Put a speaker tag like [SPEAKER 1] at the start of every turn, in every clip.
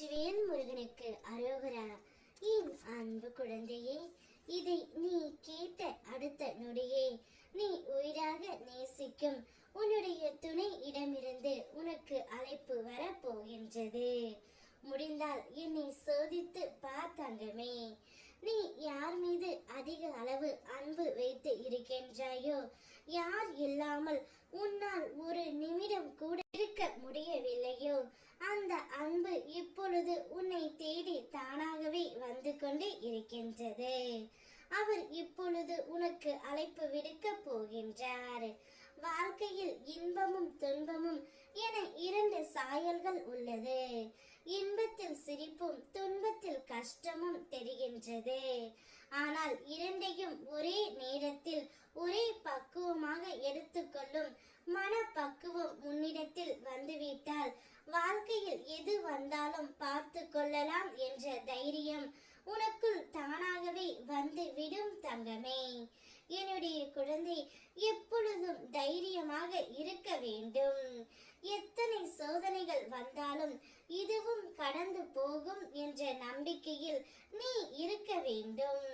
[SPEAKER 1] வெற்றிவேல் முருகனுக்கு அரோகரா என் அன்பு குழந்தையே இதை நீ கேட்ட அடுத்த நொடியே நீ உயிராக நேசிக்கும் உன்னுடைய துணை இடமிருந்து உனக்கு அழைப்பு வரப்போகின்றது. முடிந்தால் என்னை சோதித்து பார்த்தங்கமே நீ யார் மீது அதிக அளவு அன்பு வைத்து இருக்கின்றாயோ யார் இல்லாமல் உன்னால் ஒரு நிமிடம் கூட இருக்க முடியவில்லையோ அந்த அன்பு இப்போ இப்பொழுது உன்னை தேடி தானாகவே வந்து கொண்டு இருக்கின்றது. அவர் இப்பொழுது உனக்கு அழைப்பு விடுக்க போகின்றார். வாழ்க்கையில் இன்பமும் துன்பமும் என இரண்டு சாயல்கள் உள்ளது. இன்பத்தில் சிரிப்பும் துன்பத்தில் கஷ்டமும் தெரிகின்றது. ஆனால் இரண்டையும் ஒரே நேரத்தில் ஒரே பக்குவமாக எடுத்துக்கொள்ளும் மனப்பக்குவம் உன்னிடத்தில் வந்துவிட்டால் வாழ்க்கையில் எது வந்தாலும் பார்த்து கொள்ளலாம் என்ற தைரியம் உனக்குள் தானாகவே வந்து விடும் தங்கமே. என்னுடைய குழந்தை எப்பொழுதும் தைரியமாக இருக்க வேண்டும். எத்தனை சோதனைகள் வந்தாலும் இதுவும் கடந்து போகும் என்ற நம்பிக்கையில் நீ இருக்க வேண்டும்.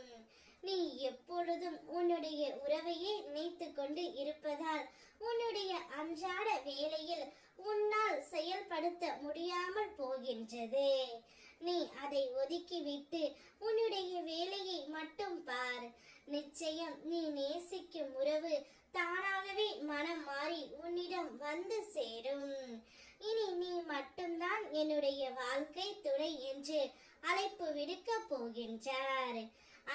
[SPEAKER 1] நீ எப்பொழுதும் உன்னுடைய உறவையே நினைத்து கொண்டு இருப்பதால் உன்னுடைய அன்றாட வேலையில் உன்னால் படுத்த முடியாமல் போகின்றது. நீ அதை ஒதுக்கிவிட்டு உன்னுடைய வேலையை மட்டும் பார். நிச்சயம் நீ நேசிக்கும் உறவு தானாகவே மனம் மாறி உன்னிடம் வந்து சேரும். இனி நீ மட்டும்தான் என்னுடைய வாழ்க்கை துணை என்று அழைப்பு விடுக்க போகின்றார்.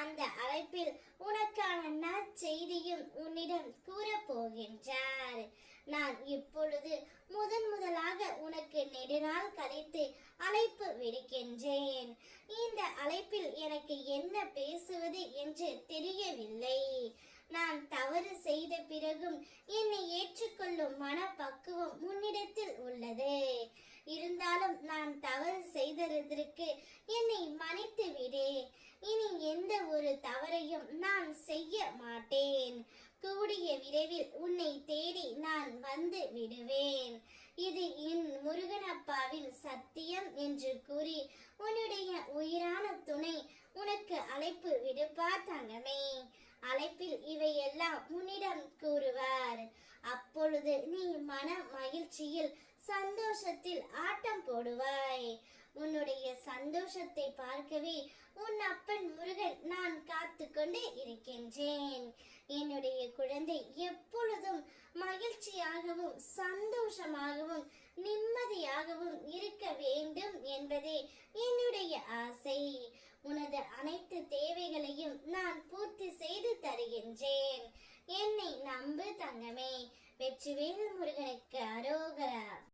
[SPEAKER 1] அந்த அழைப்பில் உனக்கான நற்செய்தியும் உன்னிடம் கூற போகின்றார். நான் இப்பொழுது முதன் முதலாக உனக்கு நெடுநாள் கழித்து அழைப்பு விடுக்கின்றேன். இந்த அழைப்பில் எனக்கு என்ன பேசுவது என்று தெரியவில்லை. நான் தவறு செய்த பிறகும் என்னை ஏற்றுக்கொள்ளும் மனப்பக்குவம் உன்னிடத்தில் உள்ளது. இருந்தாலும் நான் தவறு செய்ததற்கு என்னை மன்னித்து விடு. இனி எந்த ஒரு தவறையும் நான் செய்ய மாட்டேன். கூடிய விரைவில் உன்னை தேடி வந்து விடுவேன். இது என் முருகனப்பாவின் சத்தியம் என்று கூறி உன்னுடைய உயிரான துணை உனக்கு அழைப்பு விடுப்பா தங்கமே. அழைப்பில் இவையெல்லாம் உன்னிடம் கூறுவார். அப்பொழுது நீ மன மகிழ்ச்சியில் சந்தோஷத்தில் ஆட்டம் போடுவாய். உன்னுடைய சந்தோஷத்தை பார்க்கவே உன் அப்பன் முருகன் நான் காத்து கொண்டு இருக்கின்றேன் என்னுடைய குழந்தை எப்பொழுதும் மகிழ்ச்சியாகவும் சந்தோஷமாகவும் நிம்மதியாகவும் இருக்க வேண்டும் என்பதே என்னுடைய ஆசை. உனது அனைத்து தேவைகளையும் நான் பூர்த்தி செய்து தருகின்றேன். என்னை நம்பு தங்கமே. வெற்றிவேல் முருகனுக்கு அரோகரா.